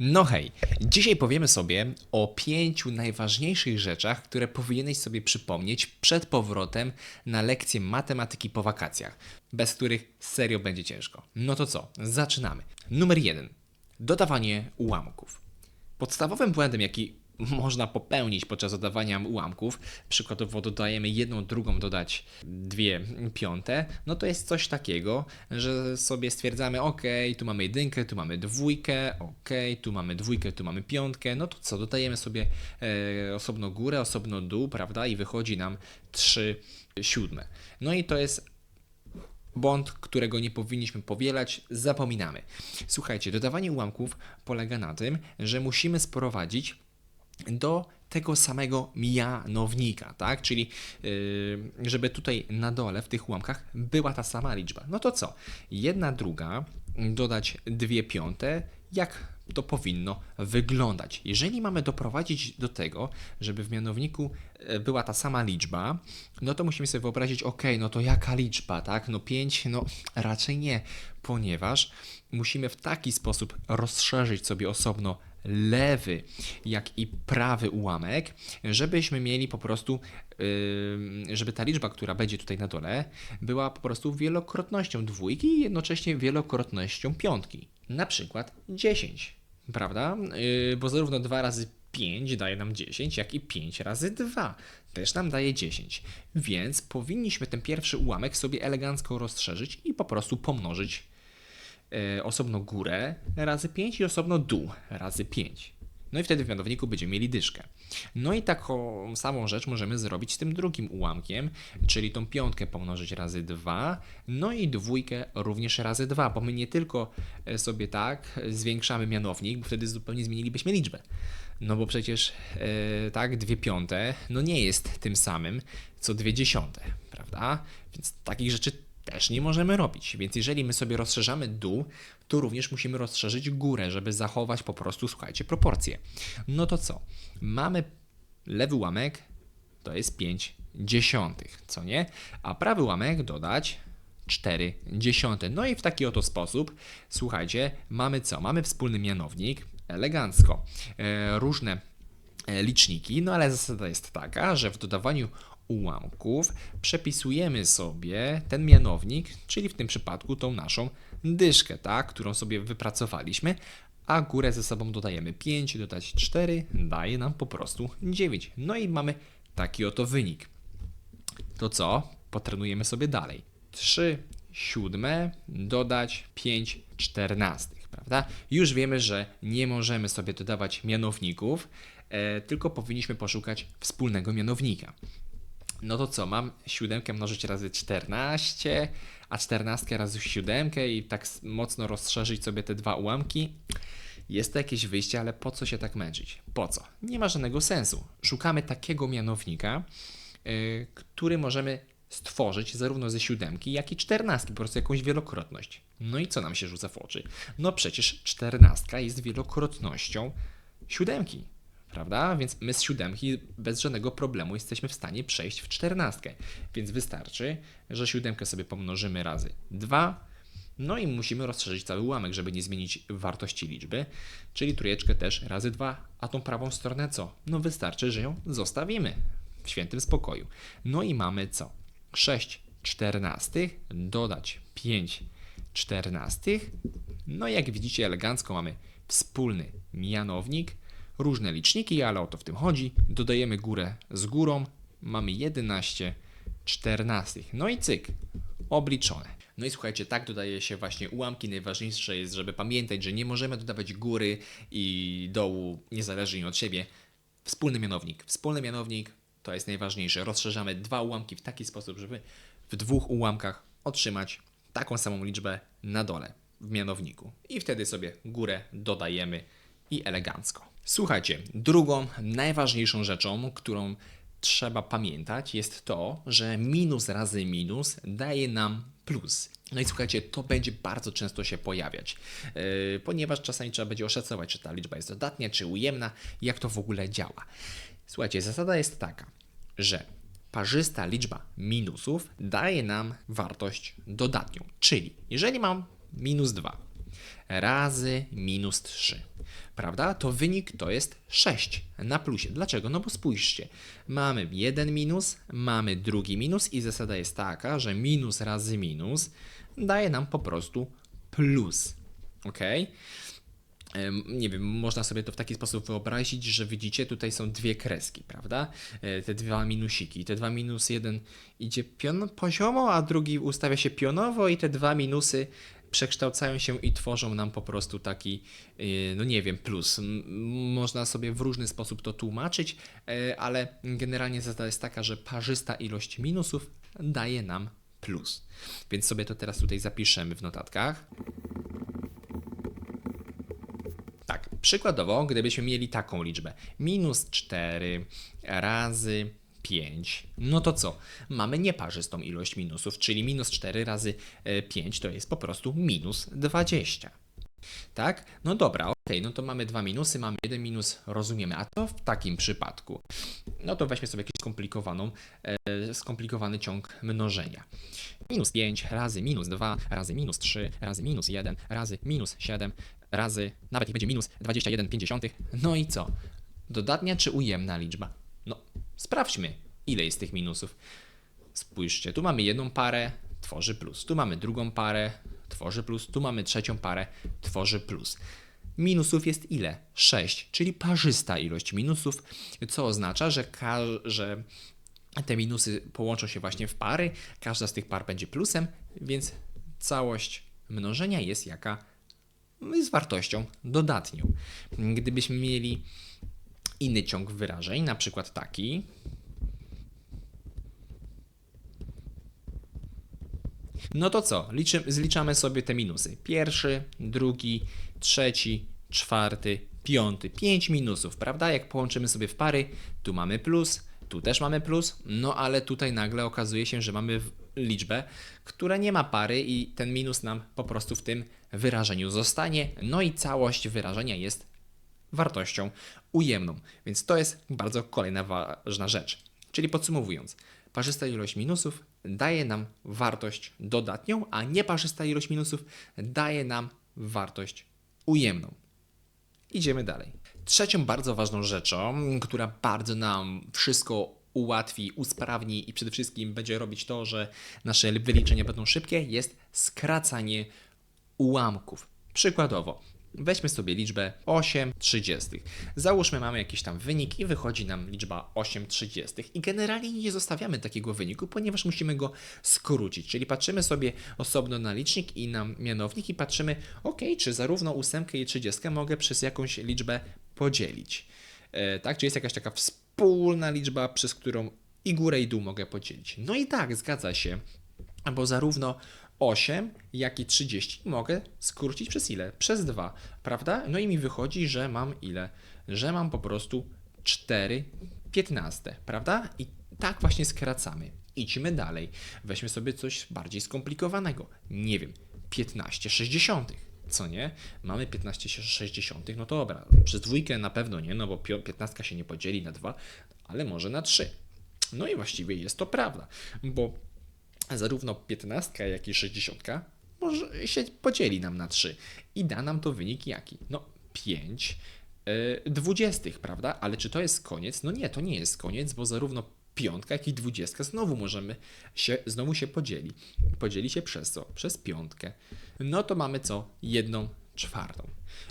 No hej, dzisiaj powiemy sobie o pięciu najważniejszych rzeczach, które powinieneś sobie przypomnieć przed powrotem na lekcję matematyki po wakacjach, bez których serio będzie ciężko. No to co, zaczynamy. Numer jeden. Dodawanie ułamków. Podstawowym błędem, jaki można popełnić podczas dodawania ułamków, przykładowo dodajemy jedną, drugą, dodać dwie piąte, no to jest coś takiego, że sobie stwierdzamy, ok, tu mamy jedynkę, tu mamy dwójkę, ok, tu mamy dwójkę, tu mamy piątkę, no to co, dodajemy sobie e, osobno górę, osobno dół, prawda, i wychodzi nam trzy siódme. No i to jest błąd, którego nie powinniśmy powielać, zapominamy. Słuchajcie, dodawanie ułamków polega na tym, że musimy sprowadzić do tego samego mianownika, tak? Czyli yy, żeby tutaj na dole w tych ułamkach była ta sama liczba. No to co? Jedna druga dodać dwie piąte, jak to powinno wyglądać. Jeżeli mamy doprowadzić do tego, żeby w mianowniku e, była ta sama liczba, no to musimy sobie wyobrazić, ok, no to jaka liczba, tak? No 5, no raczej nie, ponieważ musimy w taki sposób rozszerzyć sobie osobno lewy, jak i prawy ułamek, żebyśmy mieli po prostu, żeby ta liczba, która będzie tutaj na dole, była po prostu wielokrotnością dwójki i jednocześnie wielokrotnością piątki. Na przykład 10, prawda? Yy, bo zarówno 2 razy 5 daje nam 10, jak i 5 razy 2 też nam daje 10. Więc powinniśmy ten pierwszy ułamek sobie elegancko rozszerzyć i po prostu pomnożyć osobno górę razy 5 i osobno dół razy 5. No i wtedy w mianowniku będziemy mieli dyszkę. No i taką samą rzecz możemy zrobić z tym drugim ułamkiem, czyli tą piątkę pomnożyć razy 2, no i dwójkę również razy 2, bo my nie tylko e, sobie tak zwiększamy mianownik, bo wtedy zupełnie zmienilibyśmy liczbę. No bo przecież e, tak, dwie piąte, no nie jest tym samym, co dwie dziesiąte, prawda? Więc takich rzeczy też nie możemy robić. Więc jeżeli my sobie rozszerzamy dół, to również musimy rozszerzyć górę, żeby zachować po prostu, słuchajcie, proporcje. No to co? Mamy lewy ułamek, to jest 5 dziesiątych, co nie? A prawy ułamek dodać 4 dziesiąte. No i w taki oto sposób, słuchajcie, mamy co? Mamy wspólny mianownik, elegancko. E, różne e, liczniki, no ale zasada jest taka, że w dodawaniu ułamków przepisujemy sobie ten mianownik, czyli w tym przypadku tą naszą dyszkę, tak, którą sobie wypracowaliśmy, a górę ze sobą dodajemy 5, dodać 4, daje nam po prostu 9. No i mamy taki oto wynik. To co? Potrenujemy sobie dalej. 3 siódme dodać 5 czternastych, prawda? Już wiemy, że nie możemy sobie dodawać mianowników, e, tylko powinniśmy poszukać wspólnego mianownika. No to co, mam siódemkę mnożyć razy 14, a 14 razy siódemkę i tak mocno rozszerzyć sobie te dwa ułamki? Jest to jakieś wyjście, ale po co się tak męczyć? Po co? Nie ma żadnego sensu. Szukamy takiego mianownika, yy, który możemy stworzyć zarówno ze siódemki, jak i czternastki, po prostu jakąś wielokrotność. No i co nam się rzuca w oczy? No przecież czternastka jest wielokrotnością siódemki prawda? Więc my z siódemki bez żadnego problemu jesteśmy w stanie przejść w czternastkę. Więc wystarczy, że siódemkę sobie pomnożymy razy 2, no i musimy rozszerzyć cały ułamek, żeby nie zmienić wartości liczby, czyli trójeczkę też razy 2, a tą prawą stronę co? No wystarczy, że ją zostawimy w świętym spokoju. No i mamy co? 6 czternastych dodać 5 czternastych. No i jak widzicie elegancko mamy wspólny mianownik, różne liczniki, ale o to w tym chodzi. Dodajemy górę z górą, mamy 11 14. No i cyk, obliczone. No i słuchajcie, tak dodaje się właśnie ułamki. Najważniejsze jest, żeby pamiętać, że nie możemy dodawać góry i dołu niezależnie od siebie. Wspólny mianownik. Wspólny mianownik to jest najważniejsze. Rozszerzamy dwa ułamki w taki sposób, żeby w dwóch ułamkach otrzymać taką samą liczbę na dole w mianowniku. I wtedy sobie górę dodajemy i elegancko. Słuchajcie, drugą najważniejszą rzeczą, którą trzeba pamiętać, jest to, że minus razy minus daje nam plus. No i słuchajcie, to będzie bardzo często się pojawiać, yy, ponieważ czasami trzeba będzie oszacować, czy ta liczba jest dodatnia, czy ujemna, jak to w ogóle działa. Słuchajcie, zasada jest taka, że parzysta liczba minusów daje nam wartość dodatnią. Czyli jeżeli mam minus 2, razy minus 3. Prawda? To wynik to jest 6 na plusie. Dlaczego? No bo spójrzcie. Mamy jeden minus, mamy drugi minus i zasada jest taka, że minus razy minus daje nam po prostu plus. Ok? Nie wiem, można sobie to w taki sposób wyobrazić, że widzicie, tutaj są dwie kreski, prawda? E, Te dwa minusiki. Te dwa minus jeden idzie pion poziomo, a drugi ustawia się pionowo i te dwa minusy przekształcają się i tworzą nam po prostu taki, e, no nie wiem, plus. Można sobie w różny sposób to tłumaczyć, e, ale generalnie zasada jest taka, że parzysta ilość minusów daje nam plus. Więc sobie to teraz tutaj zapiszemy w notatkach. Tak, przykładowo, gdybyśmy mieli taką liczbę minus 4 razy 5, no to co? Mamy nieparzystą ilość minusów, czyli minus 4 razy e, 5 to jest po prostu minus 20. Tak? No dobra, okej, no to mamy dwa minusy, mamy jeden minus, rozumiemy. A to w takim przypadku, no to weźmy sobie jakiś skomplikowaną, e, skomplikowany ciąg mnożenia. Minus 5 razy minus 2 razy minus 3 razy minus 1 razy minus 7 razy, nawet niech będzie minus 21,5. No i co? Dodatnia czy ujemna liczba? Sprawdźmy, ile jest tych minusów. Spójrzcie, tu mamy jedną parę, tworzy plus. Tu mamy drugą parę, tworzy plus. Tu mamy trzecią parę, tworzy plus. Minusów jest ile? 6, czyli parzysta ilość minusów, co oznacza, że, że te minusy połączą się właśnie w pary, każda z tych par będzie plusem, więc całość mnożenia jest jaka? Z wartością dodatnią. Gdybyśmy mieli inny ciąg wyrażeń, na przykład taki, No to co? Liczy, zliczamy sobie te minusy. Pierwszy, drugi, trzeci, czwarty, piąty. Pięć minusów, prawda? Jak połączymy sobie w pary, tu mamy plus, tu też mamy plus, no ale tutaj nagle okazuje się, że mamy liczbę, która nie ma pary i ten minus nam po prostu w tym wyrażeniu zostanie. No i całość wyrażenia jest wartością ujemną. Więc to jest bardzo kolejna ważna rzecz. Czyli podsumowując, parzysta ilość minusów daje nam wartość dodatnią, a nieparzysta ilość minusów daje nam wartość ujemną. Idziemy dalej. Trzecią bardzo ważną rzeczą, która bardzo nam wszystko ułatwi, usprawni i przede wszystkim będzie robić to, że nasze wyliczenia będą szybkie, jest skracanie ułamków. Przykładowo, weźmy sobie liczbę 8 trzydziestych. Załóżmy, mamy jakiś tam wynik i wychodzi nam liczba 8 trzydziestych. I generalnie nie zostawiamy takiego wyniku, ponieważ musimy go skrócić. Czyli patrzymy sobie osobno na licznik i na mianownik i patrzymy, ok, czy zarówno ósemkę i trzydziestkę mogę przez jakąś liczbę podzielić. E, tak, czy jest jakaś taka wspólna liczba, przez którą i górę i dół mogę podzielić. No i tak, zgadza się bo zarówno 8, jak i 30 mogę skrócić przez ile? Przez 2, prawda? No i mi wychodzi, że mam ile? Że mam po prostu 4 15, prawda? I tak właśnie skracamy. Idźmy dalej. Weźmy sobie coś bardziej skomplikowanego. Nie wiem, 15 60. Co nie? Mamy 15 60, no to dobra. Przez dwójkę na pewno nie, no bo pio- 15 się nie podzieli na 2, ale może na 3. No i właściwie jest to prawda, bo zarówno 15, jak i 60 może się podzieli nam na 3 i da nam to wynik jaki? No 5 yy, dwudziestych, prawda? Ale czy to jest koniec? No nie, to nie jest koniec, bo zarówno piątka, jak i dwudziestka znowu możemy się, znowu się podzieli. Podzieli się przez co? Przez piątkę. No to mamy co? Jedną czwartą.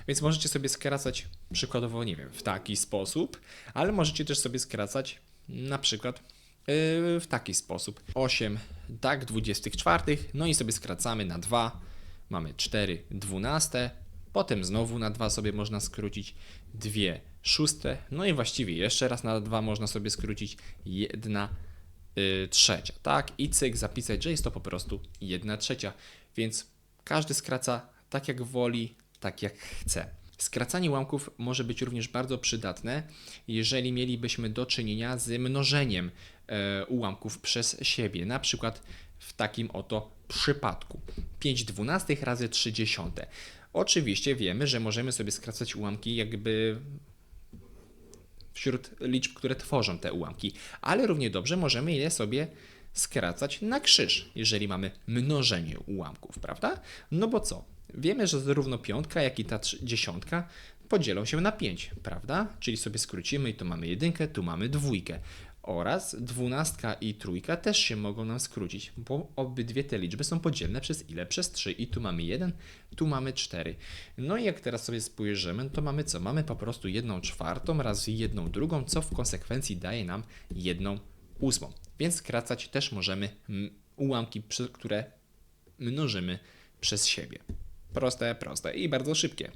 Więc możecie sobie skracać przykładowo, nie wiem, w taki sposób, ale możecie też sobie skracać na przykład w taki sposób. 8 tak 24, no i sobie skracamy na 2. Mamy 4 dwunaste, potem znowu na 2 sobie można skrócić 2 szóste, no i właściwie jeszcze raz na 2 można sobie skrócić 1 yy, trzecia, tak? I cyk zapisać, że jest to po prostu 1 trzecia, więc każdy skraca tak jak woli, tak jak chce. Skracanie ułamków może być również bardzo przydatne, jeżeli mielibyśmy do czynienia z mnożeniem e, ułamków przez siebie, na przykład w takim oto przypadku 5 dwunastych razy 3 dziesiąte. Oczywiście wiemy, że możemy sobie skracać ułamki jakby wśród liczb, które tworzą te ułamki, ale równie dobrze możemy je sobie skracać na krzyż, jeżeli mamy mnożenie ułamków, prawda? No bo co? Wiemy, że zarówno piątka, jak i ta dziesiątka podzielą się na 5, prawda? Czyli sobie skrócimy i tu mamy jedynkę, tu mamy dwójkę. Oraz dwunastka i trójka też się mogą nam skrócić, bo obydwie te liczby są podzielne przez ile? Przez 3. I tu mamy 1, tu mamy 4. No i jak teraz sobie spojrzymy, to mamy co? Mamy po prostu jedną czwartą razy jedną drugą, co w konsekwencji daje nam jedną ósmą. Więc skracać też możemy ułamki, które mnożymy przez siebie. Proste, proste i bardzo szybkie.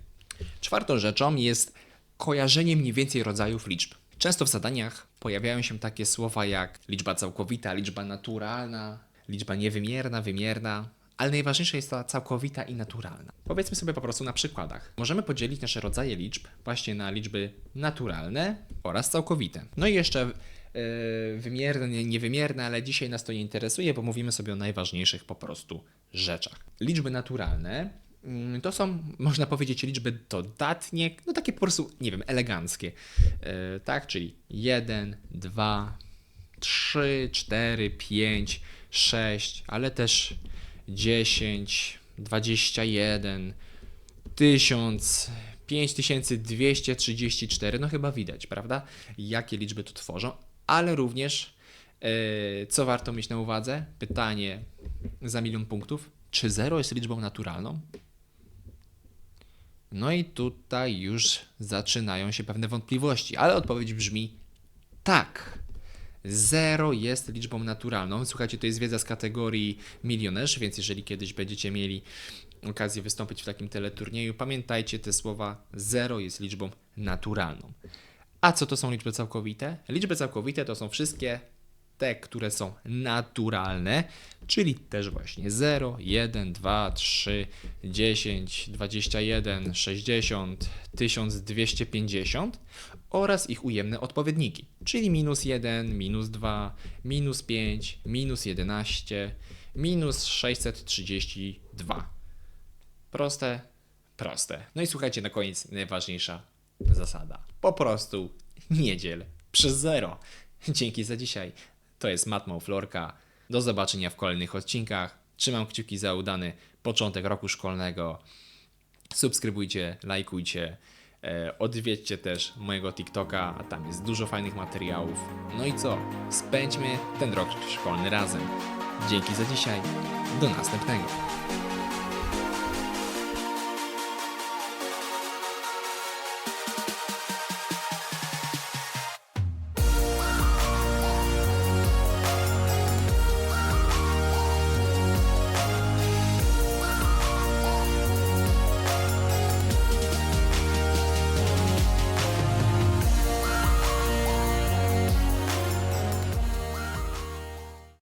Czwartą rzeczą jest kojarzenie mniej więcej rodzajów liczb. Często w zadaniach pojawiają się takie słowa jak liczba całkowita, liczba naturalna, liczba niewymierna, wymierna, ale najważniejsza jest ta całkowita i naturalna. Powiedzmy sobie po prostu na przykładach. Możemy podzielić nasze rodzaje liczb właśnie na liczby naturalne oraz całkowite. No i jeszcze yy, wymierne, nie- niewymierne, ale dzisiaj nas to nie interesuje, bo mówimy sobie o najważniejszych po prostu rzeczach. Liczby naturalne to są, można powiedzieć, liczby dodatnie, no takie po prostu, nie wiem, eleganckie. Yy, tak, czyli 1, 2, 3, 4, 5, 6, ale też 10, 21, 1000, 5234, no chyba widać, prawda? Jakie liczby tu tworzą, ale również e, co warto mieć na uwadze? Pytanie za milion punktów. Czy 0 jest liczbą naturalną? No i tutaj już zaczynają się pewne wątpliwości, ale odpowiedź brzmi tak. 0 jest liczbą naturalną. Słuchajcie, to jest wiedza z kategorii milionerzy, więc jeżeli kiedyś będziecie mieli okazję wystąpić w takim teleturnieju, pamiętajcie te słowa: 0 jest liczbą naturalną. A co to są liczby całkowite? Liczby całkowite to są wszystkie te, które są naturalne, czyli też właśnie 0, 1, 2, 3, 10, 21, 60, 1250 oraz ich ujemne odpowiedniki, czyli minus 1, minus 2, minus 5, minus 11, minus 632. Proste, proste. No i słuchajcie, na koniec najważniejsza zasada. Po prostu nie dziel przez zero. Dzięki za dzisiaj. To jest Matmo Florka. Do zobaczenia w kolejnych odcinkach. Trzymam kciuki za udany początek roku szkolnego. Subskrybujcie, lajkujcie. E, odwiedźcie też mojego TikToka, a tam jest dużo fajnych materiałów. No i co? Spędźmy ten rok szkolny razem. Dzięki za dzisiaj. Do następnego.